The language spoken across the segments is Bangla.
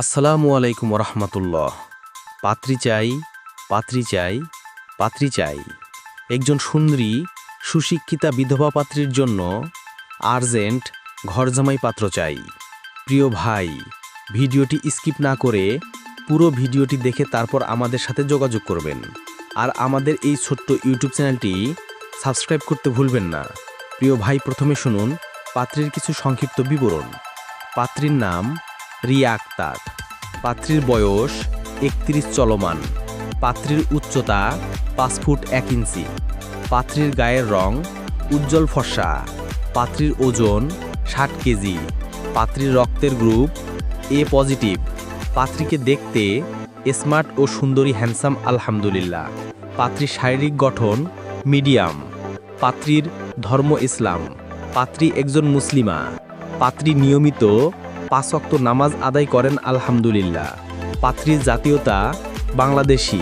আসসালামু আলাইকুম রহমতুল্লাহ পাত্রী চাই পাত্রী চাই পাত্রী চাই। একজন সুন্দরী, সুশিক্ষিতা বিধবা পাত্রীর জন্য আর্জেন্ট ঘরজামাই পাত্র চাই। প্রিয় ভাই, ভিডিওটি স্কিপ না করে পুরো ভিডিওটি দেখে তারপর আমাদের সাথে যোগাযোগ করবেন। আর আমাদের এই ছোট্ট ইউটিউব চ্যানেলটি সাবস্ক্রাইব করতে ভুলবেন না। প্রিয় ভাই, প্রথমে শুনুন পাত্রীর কিছু সংক্ষিপ্ত বিবরণ। পাত্রীর নাম রিয়া আক্তার। পাত্রীর বয়স একত্রিশ চলমান। পাত্রীর উচ্চতা পাঁচ ফুট এক ইঞ্চি। পাত্রীর গায়ের রং উজ্জ্বল ফর্সা। পাত্রীর ওজন ষাট কেজি। পাত্রীর রক্তের গ্রুপ এ পজিটিভ। পাত্রীকে দেখতে স্মার্ট ও সুন্দরী হ্যান্ডসাম আলহামদুলিল্লাহ। পাত্রীর শারীরিক গঠন মিডিয়াম। পাত্রীর ধর্ম ইসলাম। পাত্রী একজন মুসলিমা। পাত্রী নিয়মিত পাঁচক্ত নামাজ আদায় করেন আলহামদুলিল্লাহ। পাত্রীর জাতীয়তা, বাংলাদেশি।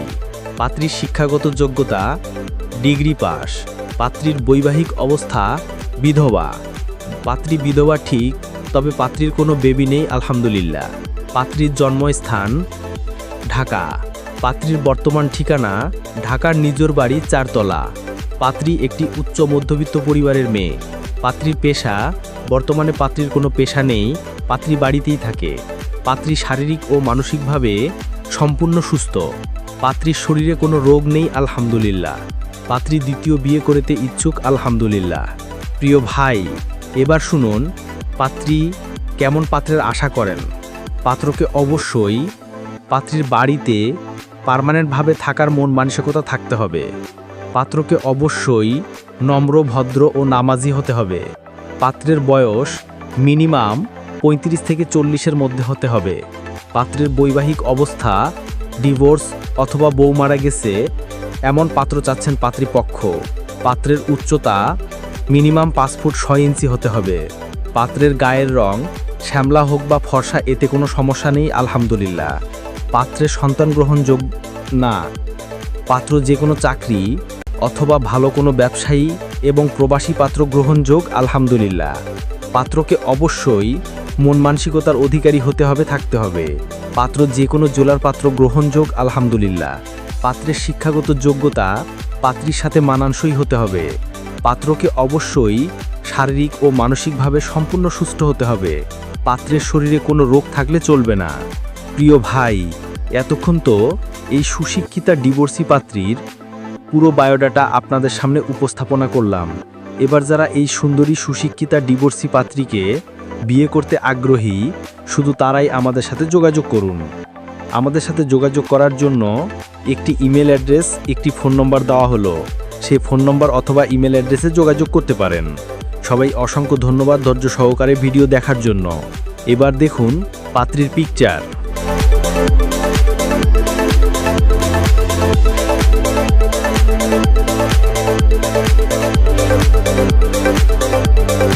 পাত্রীর শিক্ষাগত যোগ্যতা, ডিগ্রি পাস। পাত্রীর বৈবাহিক অবস্থা, বিধবা। পাত্রী বিধবা ঠিক, তবে পাত্রীর কোনো বেবি নেই, আলহামদুলিল্লাহ। পাত্রীর জন্মস্থান, ঢাকা। পাত্রীর বর্তমান ঠিকানা, ঢাকার নিজের বাড়ি চারতলা। পাত্রী একটি উচ্চ মধ্যবিত্ত পরিবারের মেয়ে। পাত্রীর পেশা, বর্তমানে পাত্রীর কোনো পেশা নেই, পাত্রী বাড়িতেই থাকে। পাত্রী শারীরিক ও মানসিকভাবে সম্পূর্ণ সুস্থ। পাত্রীর শরীরে কোনো রোগ নেই, আলহামদুলিল্লাহ। পাত্রী দ্বিতীয় বিয়ে করেতে ইচ্ছুক, আলহামদুলিল্লাহ। প্রিয় ভাই, এবার শুনুন, পাত্রী কেমন পাত্রের আশা করেন? পাত্রকে অবশ্যই পাত্রীর বাড়িতে পার্মানেন্টভাবে থাকার মন, মানসিকতা থাকতে হবে। পাত্রকে অবশ্যই নম্র, ভদ্র ও নামাজি হতে হবে। পাত্রের বয়স মিনিমাম পঁয়ত্রিশ থেকে চল্লিশের মধ্যে হতে হবে। পাত্রের বৈবাহিক অবস্থা, ডিভোর্স অথবা বউ মারা গেছে, এমন পাত্র চাচ্ছেন পাত্রীপক্ষ। পাত্রের উচ্চতা মিনিমাম পাঁচ ফুট ছয় ইঞ্চি হতে হবে। পাত্রের গায়ের রং শ্যামলা হোক বা ফর্সা, এতে কোনো সমস্যা নেই, আলহামদুলিল্লাহ। পাত্রের সন্তান গ্রহণযোগ্য না। পাত্র যে কোনো চাকরি অথবা ভালো কোনো ব্যবসায়ী এবং প্রবাসী পাত্র গ্রহণযোগ আলহামদুলিল্লাহ। পাত্রকে অবশ্যই মন মানসিকতার অধিকারী হতে হবে, থাকতে হবে। পাত্র যে কোনো জোলার পাত্র গ্রহণযোগ আলহামদুলিল্লাহ। পাত্রের শিক্ষাগত যোগ্যতা পাত্রীর সাথে মানানসই হতে হবে। পাত্রকে অবশ্যই শারীরিক ও মানসিকভাবে সম্পূর্ণ সুস্থ হতে হবে। পাত্রের শরীরে কোনো রোগ থাকলে চলবে না। প্রিয় ভাই, এতক্ষণ তো এই সুশিক্ষিতা ডিভোর্সি পাত্রীর পুরো বায়োডাটা আপনাদের সামনে উপস্থাপনা করলাম। এবার যারা এই সুন্দরী সুশিক্ষিতা ডিভোর্সি পাত্রীকে বিয়ে করতে আগ্রহী, শুধু তারাই আমাদের সাথে যোগাযোগ করুন। আমাদের সাথে যোগাযোগ করার জন্য একটি ইমেল অ্যাড্রেস, একটি ফোন নম্বর দেওয়া হলো। সেই ফোন নম্বর অথবা ইমেল অ্যাড্রেসে যোগাযোগ করতে পারেন। সবাই অসংখ্য ধন্যবাদ ধৈর্য সহকারে ভিডিও দেখার জন্য। এবার দেখুন পাত্রীর পিকচার